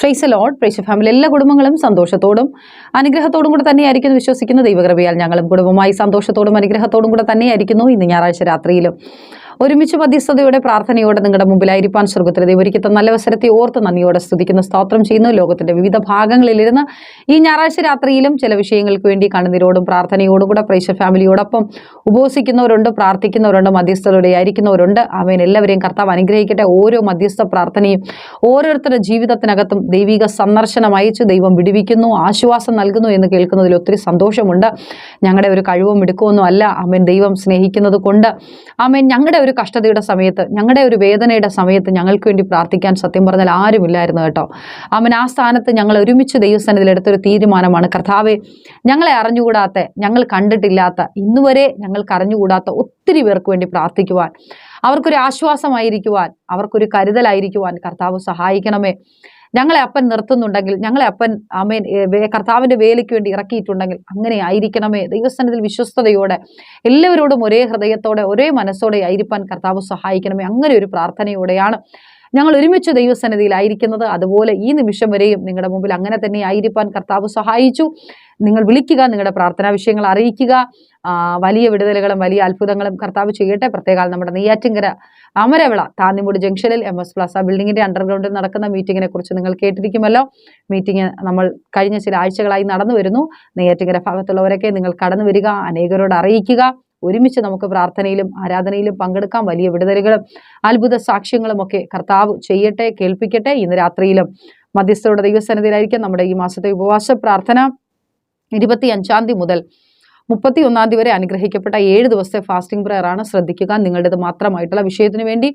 Fries load price family എല്ലാ കുടുംബങ്ങളും സന്തോഷത്തോടും അനുഗ്രഹത്തോടും കൂടെ തന്നെയായിരിക്കുന്നു വിശ്വസിക്കുന്ന ദൈവകൃപയാൽ ഞങ്ങളും കുടുംബമായി സന്തോഷത്തോടും അനുഗ്രഹത്തോടും കൂടെ തന്നെയായിരിക്കുന്നു ഇന്ന് ഞായറാഴ്ച രാത്രിയിലും. ഒരുമിച്ച് മധ്യസ്ഥതയോടെ പ്രാർത്ഥനയോടെ നിങ്ങളുടെ മുമ്പിലായിരിക്കാൻ സ്വർഗത്തിലെ ദൈവരിക്കത്ത നല്ല അവസരത്തെ ഓർത്ത് നന്ദിയോടെ സ്തുതിക്കുന്ന. സ്തോത്രം ചെയ്യുന്നു. ലോകത്തിന്റെ വിവിധ ഭാഗങ്ങളിലിരുന്ന് ഈ ഞായറാഴ്ച രാത്രിയിലും ചില വിഷയങ്ങൾക്ക് വേണ്ടി കണ്ണുനീരോടും പ്രാർത്ഥനയോടും കൂടെ പ്രൈശ ഫാമിലിയോടൊപ്പം ഉപവസിക്കുന്നവരുണ്ട് പ്രാർത്ഥിക്കുന്നവരുണ്ട് മധ്യസ്ഥതയോടെ ആയിരിക്കുന്നവരുണ്ട്. അവൻ എല്ലാവരെയും കർത്താവ് അനുഗ്രഹിക്കട്ടെ. ഓരോ മധ്യസ്ഥ പ്രാർത്ഥനയും ഓരോരുത്തരുടെ ജീവിതത്തിനകത്തും ദൈവിക സന്ദർശനം അയച്ച് ദൈവം വിടുവിക്കുന്നു ആശ്വാസം നൽകുന്നു എന്ന് കേൾക്കുന്നതിൽ ഒത്തിരി സന്തോഷമുണ്ട്. ഞങ്ങളുടെ ഒരു കഴിവും എടുക്കുമെന്നും അല്ല അമ്മൻ ദൈവം സ്നേഹിക്കുന്നത് കൊണ്ട് ഞങ്ങളുടെ കഷ്ടതയുടെ സമയത്ത് ഞങ്ങളുടെ ഒരു വേദനയുടെ സമയത്ത് ഞങ്ങൾക്ക് വേണ്ടി പ്രാർത്ഥിക്കാൻ സത്യം പറഞ്ഞാൽ ആരുമില്ലായിരുന്നു കേട്ടോ. അമ്മൻ ആ സ്ഥാനത്ത് ഞങ്ങൾ ഒരുമിച്ച് ദൈവസ്ഥാനത്തിൽ എടുത്തൊരു തീരുമാനമാണ്. കർത്താവെ ഞങ്ങളെ അറിഞ്ഞുകൂടാത്ത ഞങ്ങൾ കണ്ടിട്ടില്ലാത്ത ഇന്നുവരെ ഞങ്ങൾക്ക് അറിഞ്ഞുകൂടാത്ത ഒത്തിരി പേർക്ക് വേണ്ടി പ്രാർത്ഥിക്കുവാൻ അവർക്കൊരു ആശ്വാസമായിരിക്കുവാൻ അവർക്കൊരു കരുതലായിരിക്കുവാൻ കർത്താവ് സഹായിക്കണമേ. ഞങ്ങളെ അപ്പൻ നിർത്തുന്നുണ്ടെങ്കിൽ ഞങ്ങളെ അപ്പൻ അമേൻ ഏ, കർത്താവിന്റെ വേലയ്ക്ക് വേണ്ടി ഇറക്കിയിട്ടുണ്ടെങ്കിൽ അങ്ങനെ ആയിരിക്കണമേ. ദൈവസ്ഥാനത്തിൽ വിശ്വസ്തയോടെ എല്ലാവരോടും ഒരേ ഹൃദയത്തോടെ ഒരേ മനസ്സോടെ ആയിരിക്കാൻ കർത്താവ് സഹായിക്കണമേ. അങ്ങനെ ഒരു പ്രാർത്ഥനയോടെയാണ് ഞങ്ങൾ ഒരുമിച്ച് ദൈവസന്നിധിയിലായിരിക്കുന്നത്. അതുപോലെ ഈ നിമിഷം വരെയും നിങ്ങളുടെ മുമ്പിൽ അങ്ങനെ തന്നെ ആയിരിക്കാൻ കർത്താവ് സഹായിച്ചു. നിങ്ങൾ വിളിക്കുക നിങ്ങളുടെ പ്രാർത്ഥനാ വിഷയങ്ങൾ അറിയിക്കുക. വലിയ വിടുതലുകളും വലിയ അത്ഭുതങ്ങളും കർത്താവ് ചെയ്യട്ടെ. പ്രത്യേകം നമ്മുടെ നെയ്യാറ്റിങ്കര അമരവിള താന്നിമൂട് ജംഗ്ഷനിൽ എം എസ് പ്ലാസ ബിൽഡിങ്ങിന്റെ അണ്ടർഗ്രൗണ്ടിൽ നടക്കുന്ന മീറ്റിങ്ങിനെ കുറിച്ച് നിങ്ങൾ കേട്ടിരിക്കുമല്ലോ. മീറ്റിംഗ് നമ്മൾ കഴിഞ്ഞ ചില ആഴ്ചകളായി നടന്നു വരുന്നു. നെയ്യാറ്റിങ്കര ഭാഗത്തുള്ളവരൊക്കെ നിങ്ങൾ കടന്നു വരിക അനേകരോട് അറിയിക്കുക. ഒരുമിച്ച് നമുക്ക് പ്രാർത്ഥനയിലും ആരാധനയിലും പങ്കെടുക്കാം. വലിയ വിടുതലുകളും അത്ഭുത സാക്ഷ്യങ്ങളും ഒക്കെ കർത്താവ് ചെയ്യട്ടെ കേൾപ്പിക്കട്ടെ ഇന്ന് രാത്രിയിലും. മധ്യസ്ഥരുടെ ദൈവസന്നിധിയിലായിരിക്കും നമ്മുടെ ഈ മാസത്തെ ഉപവാസ പ്രാർത്ഥന. ഇരുപത്തി അഞ്ചാം തീയതി മുതൽ മുപ്പത്തി ഒന്നാം തീയതി വരെ അനുഗ്രഹിക്കപ്പെട്ട ഏഴ് ദിവസത്തെ ഫാസ്റ്റിംഗ് പ്രയർ ആണ് ശ്രദ്ധിക്കുക. നിങ്ങളുടേത് മാത്രമായിട്ടുള്ള വിഷയത്തിന് വേണ്ടി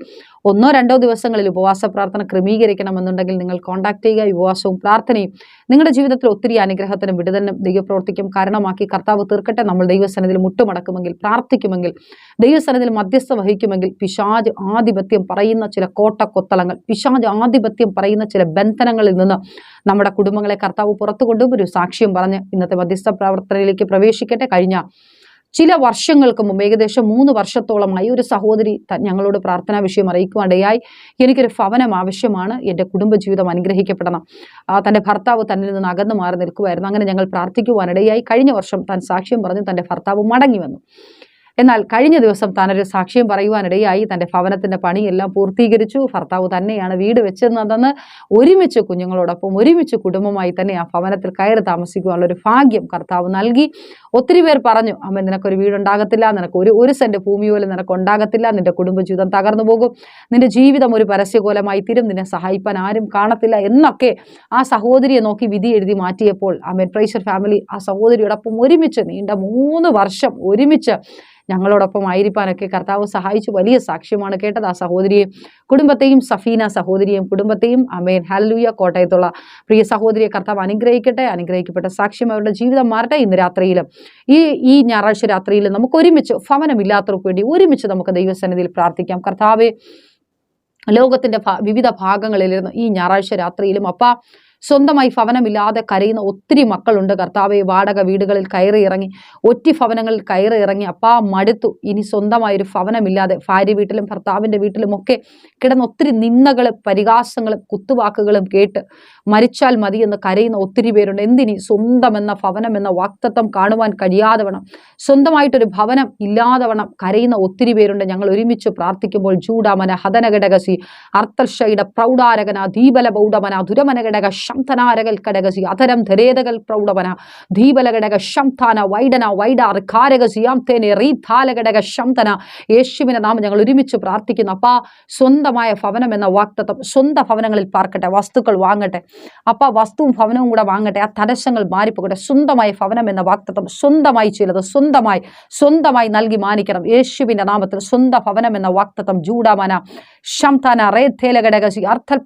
ഒന്നോ രണ്ടോ ദിവസങ്ങളിൽ ഉപവാസ പ്രാർത്ഥന ക്രമീകരിക്കണമെന്നുണ്ടെങ്കിൽ നിങ്ങൾ കോൺടാക്ട് ചെയ്യുക. ഉപവാസവും പ്രാർത്ഥനയും നിങ്ങളുടെ ജീവിതത്തിൽ ഒത്തിരി അനുഗ്രഹത്തിനും വിടുതലിനും ദൈവപ്രവർത്തിക്കും കാരണമാക്കി കർത്താവ് തീർക്കട്ടെ. നമ്മൾ ദൈവസനത്തിൽ മുട്ടുമടക്കുമെങ്കിൽ പ്രാർത്ഥിക്കുമെങ്കിൽ ദൈവസനത്തിൽ മധ്യസ്ഥ വഹിക്കുമെങ്കിൽ പിശാജ് ആധിപത്യം പറയുന്ന ചില കോട്ടക്കൊത്തളങ്ങൾ പിശാജ് ആധിപത്യം പറയുന്ന ചില ബന്ധനങ്ങളിൽ നിന്ന് നമ്മുടെ കുടുംബങ്ങളെ കർത്താവ് പുറത്തു കൊണ്ടും ഒരു സാക്ഷ്യം പറഞ്ഞ് ഇന്നത്തെ മധ്യസ്ഥ പ്രവർത്തനയിലേക്ക് പ്രവേശിക്കട്ടെ. കഴിഞ്ഞ ചില വർഷങ്ങൾക്ക് മുമ്പ് ഏകദേശം മൂന്ന് വർഷത്തോളമായി ഒരു സഹോദരി ഞങ്ങളോട് പ്രാർത്ഥനാ വിഷയം അറിയിക്കുവാനിടയായി. എനിക്കൊരു ഭവനം ആവശ്യമാണ്. എന്റെ കുടുംബജീവിതം അനുഗ്രഹിക്കപ്പെടണം. തന്റെ ഭർത്താവ് തന്നിൽ നിന്ന് അകന്നു മാറി നിൽക്കുമായിരുന്നു അങ്ങനെ ഞങ്ങൾ പ്രാർത്ഥിക്കുവാനിടയായി. കഴിഞ്ഞ വർഷം താൻ സാക്ഷ്യം പറഞ്ഞ് തന്റെ ഭർത്താവ് മടങ്ങി വന്നു. എന്നാൽ കഴിഞ്ഞ ദിവസം താനൊരു സാക്ഷ്യം പറയുവാനിടയായി. തന്റെ ഭവനത്തിന്റെ പണിയെല്ലാം പൂർത്തീകരിച്ചു. ഭർത്താവ് തന്നെയാണ് വീട് വെച്ചിരുന്നതെന്ന് ഒരുമിച്ച് കുഞ്ഞുങ്ങളോടൊപ്പം ഒരുമിച്ച് കുടുംബമായി തന്നെ ആ ഭവനത്തിൽ കയറി താമസിക്കുവാനുള്ള ഒരു ഭാഗ്യം കർത്താവ് നൽകി. ഒത്തിരി പേർ പറഞ്ഞു അമ്മ നിനക്കൊരു വീടുണ്ടാകത്തില്ല. നിനക്ക് ഒരു ഒരു സെന്റ് ഭൂമി പോലും നിനക്ക് ഉണ്ടാകത്തില്ല നിന്റെ കുടുംബജീവിതം തകർന്നു പോകും. നിന്റെ ജീവിതം ഒരു പരസ്യകോലമായി തീരും. നിന്നെ സഹായിപ്പാൻ ആരും കാണത്തില്ല. എന്നൊക്കെ ആ സഹോദരിയെ നോക്കി വിധി എഴുതി മാറ്റിയപ്പോൾ ആ പ്രൈസർ ഫാമിലി ആ സഹോദരിയോടൊപ്പം ഒരുമിച്ച് നീണ്ട മൂന്ന് വർഷം ഒരുമിച്ച് ഞങ്ങളോടൊപ്പം ആയിരിക്കാനൊക്കെ കർത്താവ് സഹായിച്ചു. വലിയ സാക്ഷ്യമാണ് കേട്ടത് ആ സഹോദരിയെയും കുടുംബത്തെയും സഫീന സഹോദരിയെയും കുടുംബത്തെയും അമേൻ ഹലലൂയ കോട്ടയത്തുള്ള പ്രിയ സഹോദരിയെ കർത്താവ് അനുഗ്രഹിക്കട്ടെ. അനുഗ്രഹിക്കപ്പെട്ട സാക്ഷ്യം അവരുടെ ജീവിതം മാറട്ടെ ഇന്ന് രാത്രിയിലും. ഈ ഈ ഞായറാഴ്ച രാത്രിയിൽ നമുക്ക് ഒരുമിച്ച് ഭവനമില്ലാത്തവർക്ക് വേണ്ടി ഒരുമിച്ച് നമുക്ക് ദൈവസന്നിധിയിൽ പ്രാർത്ഥിക്കാം. കർത്താവെ ലോകത്തിന്റെ ഭ- വിവിധ ഭാഗങ്ങളിലിരുന്ന് ഈ ഞായറാഴ്ച രാത്രിയിലും അപ്പ സ്വന്തമായി ഭവനമില്ലാതെ കരയുന്ന ഒത്തിരി മക്കളുണ്ട്. കർത്താവെ വാടക വീടുകളിൽ കയറി ഇറങ്ങി ഒറ്റ ഭവനങ്ങളിൽ കയറി ഇറങ്ങി അപ്പാ മടുത്തു. ഇനി സ്വന്തമായൊരു ഭവനമില്ലാതെ ഭാര്യ വീട്ടിലും ഭർത്താവിന്റെ വീട്ടിലും ഒക്കെ കിടന്ന് ഒത്തിരി നിന്ദകളും പരിഹാസങ്ങളും കുത്തുവാക്കുകളും കേട്ട് മരിച്ചാൽ മതി എന്ന് കരയുന്ന ഒത്തിരി പേരുണ്ട്. എന്തിനി? സ്വന്തമെന്ന ഭവനമെന്ന വാക്തത്വം കാണുവാൻ കഴിയാതെ വേണം. സ്വന്തമായിട്ടൊരു ഭവനം ഇല്ലാതെ വേണം. കരയുന്ന ഒത്തിരി പേരുണ്ട്. ഞങ്ങൾ ഒരുമിച്ച് പ്രാർത്ഥിക്കുമ്പോൾ ചൂടാമന ഹതനഘടകസി അർത്തർഷയുടെ പ്രൗഢാരകന ദീപല ബൗഢമന ദുരമനഘടക ശംതനാരകൽ കടകസി അധരം ധരേതകൽ പ്രൗഢവന ദീപലഘടക ശംതാന വൈഡന വൈഡാർ കാരകസി യാംതേനെ റീഥാലഘടക ശംതന യേശുവിനെ ഞങ്ങൾ ഒരുമിച്ച് പ്രാർത്ഥിക്കുന്നു. അപ്പാ സ്വന്തമായ ഭവനം എന്ന വാക്തത്വം സ്വന്തം ഭവനങ്ങളിൽ പാർക്കട്ടെ വസ്തുക്കൾ വാങ്ങട്ടെ. അപ്പാ വസ്തുവും ഭവനവും കൂടെ വാങ്ങട്ടെ ആ തടസ്സങ്ങൾ മാറിപ്പോകട്ടെ. സ്വന്തമായ ഭവനം എന്ന വാക്തത്വം സ്വന്തമായി സ്വന്തമായി സ്വന്തമായി നൽകി മാനിക്കണം. യേശുവിന്റെ നാമത്തിൽ ഭവനം എന്ന വാക്തത്വം ജൂഡാമന. അർത്ഥൽ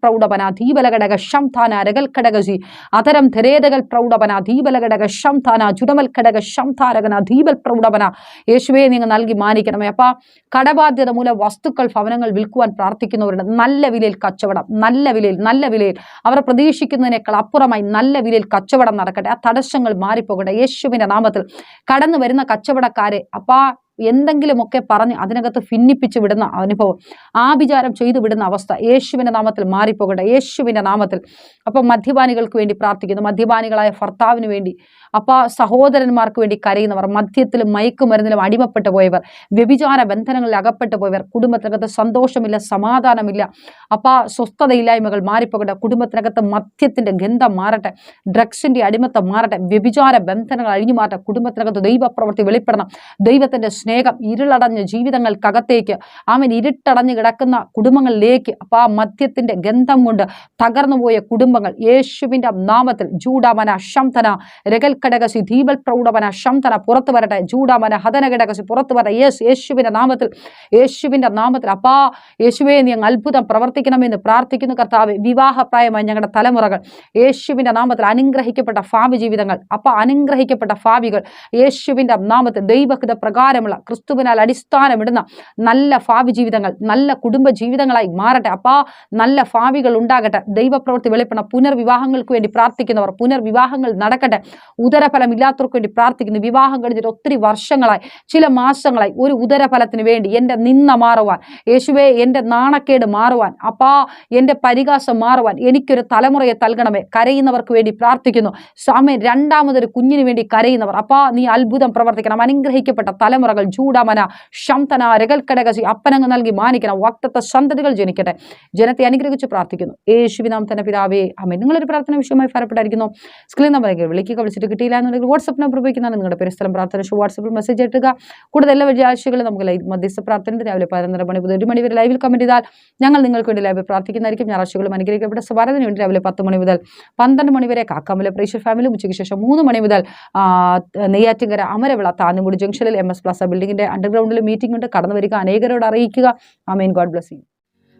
ശംതാന രകൽഘടകസി അതരം ധരേതകൽ പ്രൗഢപന ദീപലഘടക ശംതാന ജുഡമൽ ഘടക ശംതാരകന ദീപൽ പ്രൗഢപന യേശുവെ നിങ്ങൾ നൽകി മാനിക്കണമേ. അപ്പ കടബാധ്യത മൂലം വസ്തുക്കൾ ഭവനങ്ങൾ വിൽക്കുവാൻ പ്രാർത്ഥിക്കുന്നവരുണ്ട്. നല്ല വിലയിൽ കച്ചവടം നല്ല വിലയിൽ നല്ല വിലയിൽ. അവർ പ്രതീക്ഷിക്കുന്നതിനേക്കാൾ അപ്പുറമായി നല്ല വിലയിൽ കച്ചവടം നടക്കട്ടെ. ആ തടസ്സങ്ങൾ മാറിപ്പോകട്ടെ. യേശുവിന്റെ നാമത്തിൽ കടന്നു വരുന്ന കച്ചവടക്കാരെ അപ്പാ എന്തെങ്കിലുമൊക്കെ പറഞ്ഞ് അതിനകത്ത് ഭിന്നിപ്പിച്ച് വിടുന്ന അനുഭവം ആഭിചാരം ചെയ്തു വിടുന്ന അവസ്ഥ യേശുവിന്റെ നാമത്തിൽ മാറിപ്പോകട്ടെ യേശുവിന്റെ നാമത്തിൽ. അപ്പം മദ്യപാനികൾക്ക് വേണ്ടി പ്രാർത്ഥിക്കുന്നു. മദ്യപാനികളായ ഭർത്താവിന് വേണ്ടി അപ്പ സഹോദരന്മാർക്ക് വേണ്ടി കരയുന്നവർ മദ്യത്തിലും മയക്കുമരുന്നിലും അടിമപ്പെട്ടു പോയവർ വ്യഭിചാര ബന്ധനങ്ങളിൽ അകപ്പെട്ടു പോയവർ കുടുംബത്തിനകത്ത് സന്തോഷമില്ല സമാധാനമില്ല. അപ്പ സ്വസ്ഥതയില്ലായ്മകൾ മാറിപ്പോകട്ടെ കുടുംബത്തിനകത്ത് മദ്യത്തിന്റെ ഗന്ധം മാറട്ടെ ഡ്രഗ്സിന്റെ അടിമത്തം മാറട്ടെ വ്യഭിചാര ബന്ധനങ്ങൾ അഴിഞ്ഞു മാറട്ടെ കുടുംബത്തിനകത്ത് ദൈവപ്രവൃത്തി വെളിപ്പെടണം. ദൈവത്തിന്റെ സ്നേഹം ഇരുളടഞ്ഞ ജീവിതങ്ങൾക്കകത്തേക്ക് അവൻ ഇരുട്ടടഞ്ഞു കിടക്കുന്ന കുടുംബങ്ങളിലേക്ക് അപ്പൊ ആ മദ്യത്തിന്റെ ഗന്ധം കൊണ്ട് തകർന്നുപോയ കുടുംബങ്ങൾ യേശുവിന്റെ നാമത്തിൽ ജൂഡാമന ശംതന രകൽ കടകസി ദീപൽ പ്രൗഢവന ശംതന പുറത്തു വരട്ടെ. ജൂഡാമന ഹതന കടകസി പുറത്തു വരട്ടെ. യേശു യേശുവിന്റെ നാമത്തിൽ യേശുവിന്റെ നാമത്തിൽ അപ്പാ യേശുവേ നീ അങ്ങ് അത്ഭുതം പ്രവർത്തിക്കണമെന്ന് പ്രാർത്ഥിക്കുന്നു കർത്താവ്. വിവാഹപ്രായമായ ഞങ്ങളുടെ തലമുറകൾ യേശുവിന്റെ നാമത്തിൽ അനുഗ്രഹിക്കപ്പെട്ട ഭാവി ജീവിതങ്ങൾ അപ്പ അനുഗ്രഹിക്കപ്പെട്ട ഭാവികൾ യേശുവിന്റെ നാമത്തിൽ ദൈവഹിത പ്രകാരമുള്ള ക്രിസ്തുവിനാൽ അടിസ്ഥാനമിടുന്ന നല്ല ഭാവി ജീവിതങ്ങൾ നല്ല കുടുംബ ജീവിതങ്ങളായി മാറട്ടെ. അപ്പാ നല്ല ഭാവികൾ ഉണ്ടാകട്ടെ. ദൈവപ്രവൃത്തി വെളിപ്പെടണം. പുനർവിവാഹങ്ങൾക്ക് വേണ്ടി പ്രാർത്ഥിക്കുന്നവർ പുനർവിവാഹങ്ങൾ നടക്കട്ടെ. ഉദരഫലം ഇല്ലാത്തവർക്ക് വേണ്ടി പ്രാർത്ഥിക്കുന്നു. വിവാഹം കഴിഞ്ഞിട്ട് ഒത്തിരി വർഷങ്ങളായി ചില മാസങ്ങളായി ഒരു ഉദരഫലത്തിന് വേണ്ടി എന്റെ നിന്ന മാറുവാൻ യേശുവെ എന്റെ നാണക്കേട് മാറുവാൻ അപ്പാ എന്റെ പരിഹാസം മാറുവാൻ എനിക്കൊരു തലമുറയെ നൽകണമേ കരയുന്നവർക്ക് വേണ്ടി പ്രാർത്ഥിക്കുന്നു. സ്വാമി രണ്ടാമതൊരു കുഞ്ഞിന് വേണ്ടി കരയുന്നവർ അപ്പാ നീ അത്ഭുതം പ്രവർത്തിക്കണം. അനുഗ്രഹിക്കപ്പെട്ട തലമുറകൾ ചൂടാമന ശംതന രകൽക്കടകസി അപ്പനങ്ങ് നൽകി മാനിക്കണം. വക്തത്വ സന്തതികൾ ജനിക്കട്ടെ. ജനത്തെ അനുഗ്രഹിച്ച് പ്രാർത്ഥിക്കുന്നു. യേശുവിനാം തന്നെ പിതാവേ അമ്മ നിങ്ങളൊരു പ്രാർത്ഥന വിഷയമായി ഫലപ്പെട്ടായിരിക്കുന്നു. സ്ക്രീൻ നമ്പറേക്ക് വിളിക്കുക. വിളിച്ചിട്ട് കിട്ടിയില്ല എന്നുണ്ടെങ്കിൽ വാട്സപ്പ് നമ്പർ ഉപയോഗിക്കുന്നതാണ് നിങ്ങളുടെ പരിസ്ഥലം പ്രാർത്ഥന ഷോ വാട്സപ്പിൽ മെസ്സേജ് എത്തുക കൂടുതൽ എല്ലാ നമുക്ക് ലൈവ് മധ്യസ്ഥ പ്രാർത്ഥന രാവിലെ പതിനൊന്നര മണി മുതൽ ഒരു മണി വരെ ലൈവിൽ കമന്റ് ചെയ്താൽ ഞങ്ങൾ നിങ്ങൾക്ക് വേണ്ടി ലൈവിൽ പ്രാർത്ഥിക്കുന്നതായിരിക്കും. ഞായറാഴ്ചകളും അനുഗ്രഹിക്കപ്പെട്ട സ്വാരതിന് വേണ്ടി രാവിലെ പത്ത് മണി മുതൽ പന്ത്രണ്ട് മണി വരെ കാക്കാമല പ്രേക്ഷർ ഫാമിലി ഉച്ചയ്ക്ക് ശേഷം മൂന്ന് മണി മുതൽ ആ, നെയ്യാറ്റിങ്കര അമരവിള താന്നുമുടി ജംഗ്ഷനിൽ എം എസ് പ്ലാസ ബിൽഡിങ്ങിന്റെ അണ്ടർഗ്രൗണ്ടിൽ മീറ്റിംഗ് ഉണ്ട്. കടന്നു വരിക. അനേകരോട് അറിയിക്കുക. Amen God bless you